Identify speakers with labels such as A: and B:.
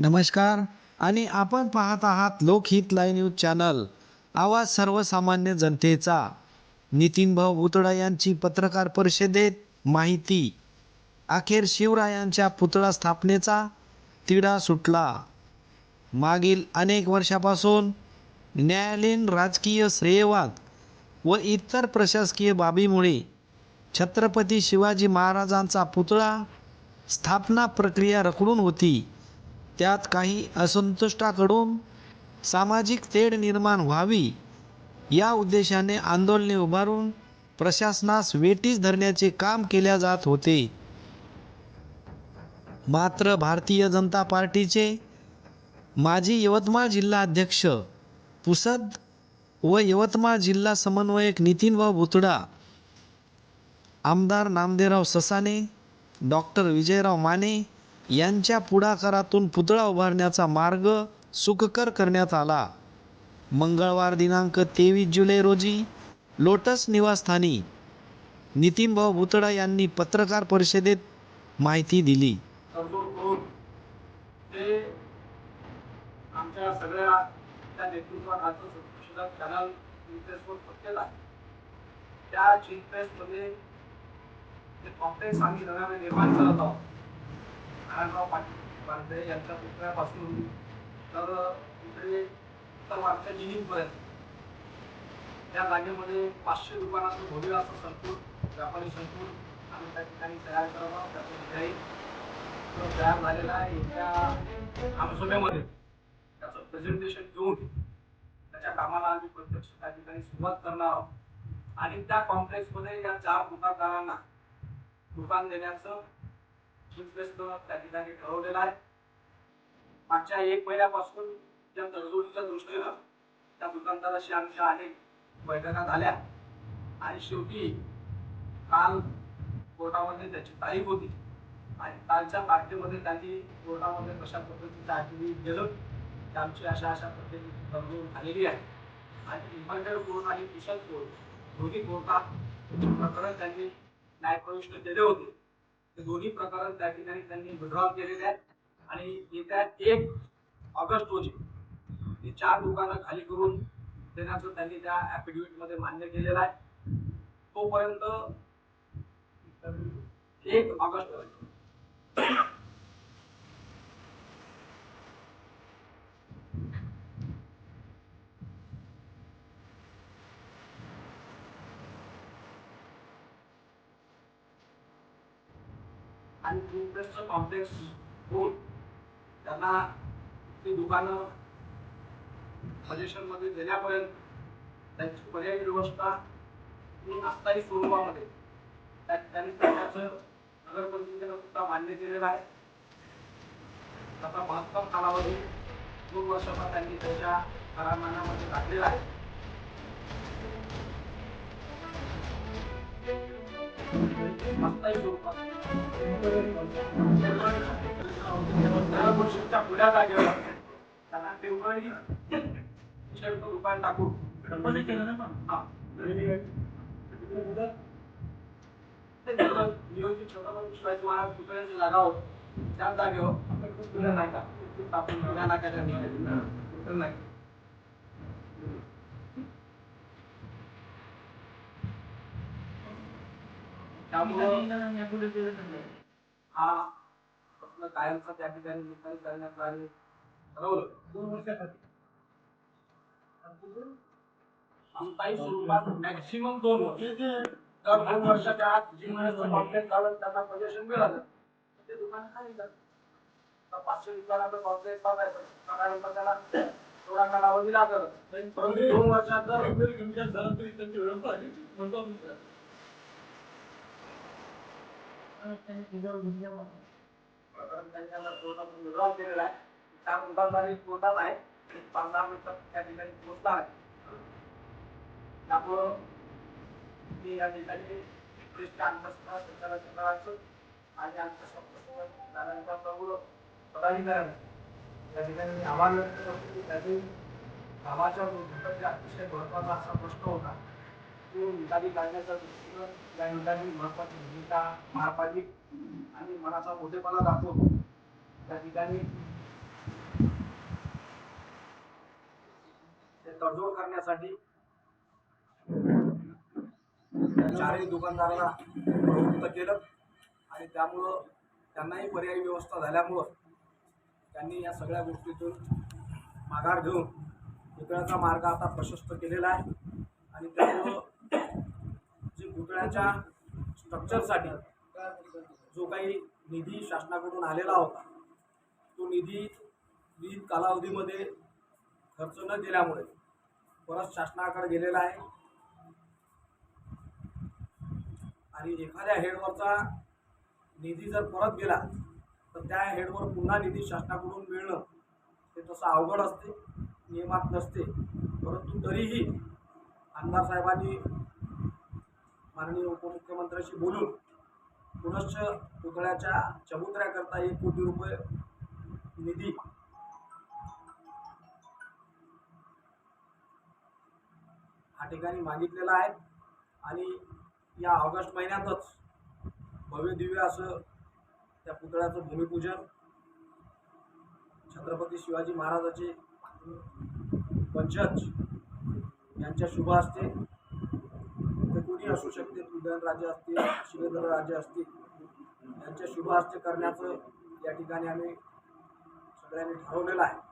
A: नमस्कार. आणि आपण पाहत आहात लोकहित लाईव्ह न्यूज चॅनल. आवाज सर्वसामान्य जनतेचा. नितीन भाऊ यांची पत्रकार परिषदेत माहिती. अखेर शिवरायांच्या पुतळा स्थापनेचा तिढा सुटला. मागील अनेक वर्षापासून न्यायालयीन राजकीय श्रेयवाद व इतर प्रशासकीय बाबीमुळे छत्रपती शिवाजी महाराजांचा पुतळा स्थापना प्रक्रिया रखडून होती. त्यात काही असंतुष्टाकडून सामाजिक तेढ निर्माण व्हावी या उद्देशाने आंदोलने उभारून प्रशासनास वेटीस धरण्याचे काम केल्या जात होते. मात्र भारतीय जनता पार्टीचे माजी यवतमाळ जिल्हा अध्यक्ष पुसद व यवतमाळ जिल्हा समन्वयक नितीनभाऊ भुतडा आमदार नामदेवराव ससाने डॉक्टर विजयराव माने यांच्या पुढाकारातून पुतळा उभारण्याचा मार्ग सुखकर करण्यात आला. मंगळवार दिनांक तेवीस जुलै रोजी लोटस निवासस्थानी नितीनभाऊ भुतडा यांनी पत्रकार परिषदेत माहिती दिली.
B: आमच्या सगळ्या त्या नेतृत्वात आज सुद्धा चॅनल इंटरेस्टवर पत्तेला आहे त्या इंटरेस्टमध्ये जे कॉम्प्लेक्स आम्ही नव्याने निर्माण करत आहोत नारायणराव पाटील यांच्या पुतळ्यापासून. तर इकडे उत्तर मागच्या जिनिंगपर्यंत त्या जागेमध्ये पाचशे दुकानाचं भव्य असं संकुल व्यापारी संकुल आम्ही त्या ठिकाणी तयार करत आहोत त्याचं डिझाईन तयार झालेला आहे येत्या आमसोब्यामध्ये त्याचं प्रेझेंटेशन घेऊन त्याच्या कामाला आम्ही प्रत्यक्ष त्या ठिकाणी सुरुवात करणार आहोत. आणि त्या कॉम्प्लेक्समध्ये या चार दुकानदारांना दुकान देण्याचं त्या ठिकाणी ठरवलेलं आहे. मागच्या एक महिन्यापासून त्या तडजोडीच्या दृष्टीनं त्या दुकानदाराशी आमच्या अनेक बैठका झाल्या. आणि शेवटी काल कोर्टामध्ये त्याची तारीख होती. आणि कालच्या तारखेमध्ये त्यांनी कोर्टामध्ये कशा पद्धतीचं आठवणी दिलं की आमची अशा अशा पद्धतीची तडजोड झालेली आहे. आणि इन्व्हर्टर कोर्ट आणि किशन कोर्ट दोन्ही कोर्टात प्रकरण त्यांनी न्यायप्रविष्ट केले होते. ते दोन्ही प्रकरण त्या ठिकाणी त्यांनी विड्रॉल केलेले आहेत. आणि येत्या एक ऑगस्ट रोजी ही चार दुकानं खाली करून देण्याचं त्यांनी त्या ॲफिडेव्हिटमध्ये मान्य केलेलं आहे. तोपर्यंत एक ऑगस्ट आणि ट्यूबवेलचं कॉम्प्लेक्स होऊन त्यांना ती दुकानं सजेशनमध्ये मध्ये देण्यापर्यंत त्यांची पर्यायी व्यवस्था ही अस्थायी स्वरूपामध्ये. त्या ठिकाणी करण्याचं नगरपंचायतीनं सुद्धा मान्य केलेलं आहे. त्याचा महत्तम कालावधी दोन वर्षाचा त्यांनी त्यांच्या करारनाम्यामध्ये टाकलेला आहे. छत्रपती शिवाजी महाराज पुतळ्याची जागा होती त्या जागेवर आपण पुतळ्या नाही का टाकून जुन्या नाक्याच्या नाही त्यामुळं हा प्रश्न कायमचा त्या ठिकाणी निकाल करण्याचं आम्ही ठरवलं दोन वर्षासाठी. अस्थायी स्वरूपात मॅक्सिमम दोन वर्ष. तर दोन वर्षाच्या आत जी महिन्याचं कॉन्ट्रॅक्ट झालं त्यांना पोझिशन मिळालं ते दुकान खाली जातं. पाचशे दुकानाचं कॉन्ट्रॅक्ट बघायचं. साधारणतः त्याला थोडा कालावधी परंतु दोन वर्षात जर केलेलं आहे त्या आहे मिनिटात त्या ठिकाणी पोहोचणार आहे त्यामुळं मी या ठिकाणी आणि आमच्या संपर्क नारायणराव त्या ठिकाणी मी आव्हान व्यक्त करतो की त्यांनी गावाच्या अतिशय महत्त्वाचा असा प्रश्न होता. निकाली काढण्याचा दृष्टिकोन या ठिकाणी महत्वाची आणि मनाचा मोठेपणा दाखवतो. त्या ठिकाणी तडजोड करण्यासाठी चारही दुकानदाराला प्रवृत्त केलं आणि त्यामुळं त्यांनाही पर्यायी व्यवस्था झाल्यामुळं त्यांनी या सगळ्या गोष्टीतून माघार घेऊन पुतळ्याचा मार्ग आता प्रशस्त केलेला आहे. आणि त्यामुळं पुतळ्याच्या स्ट्रक्चरसाठी जो काही निधी शासनाकडून आलेला होता तो निधी विविध कालावधीमध्ये खर्च न केल्यामुळे परत शासनाकडे गेलेला आहे. आणि एखाद्या हेडवरचा निधी जर परत गेला तर त्या हेडवर पुन्हा निधी शासनाकडून मिळणं हे तसं अवघड असते नियमात नसते. परंतु तरीही आमदार साहेबांनी माननीय उपमुख्यमंत्र्यांशी बोलून पुनश्च पुतळ्याच्या चबुतऱ्याकरता एक कोटी रुपये निधी हा ठिकाणी मागितलेला आहे. आणि या ऑगस्ट महिन्यातच भव्य दिव्य असं त्या पुतळ्याचं भूमिपूजन छत्रपती शिवाजी महाराजाचे पंचज यांच्या शुभ असते कोणी असू शकते उदयनराजे असतील शिवेंद्रराजे असतील यांच्या शुभ हस्ते करण्याचं या ठिकाणी आम्ही सगळ्यांनी ठरवलेलं आहे.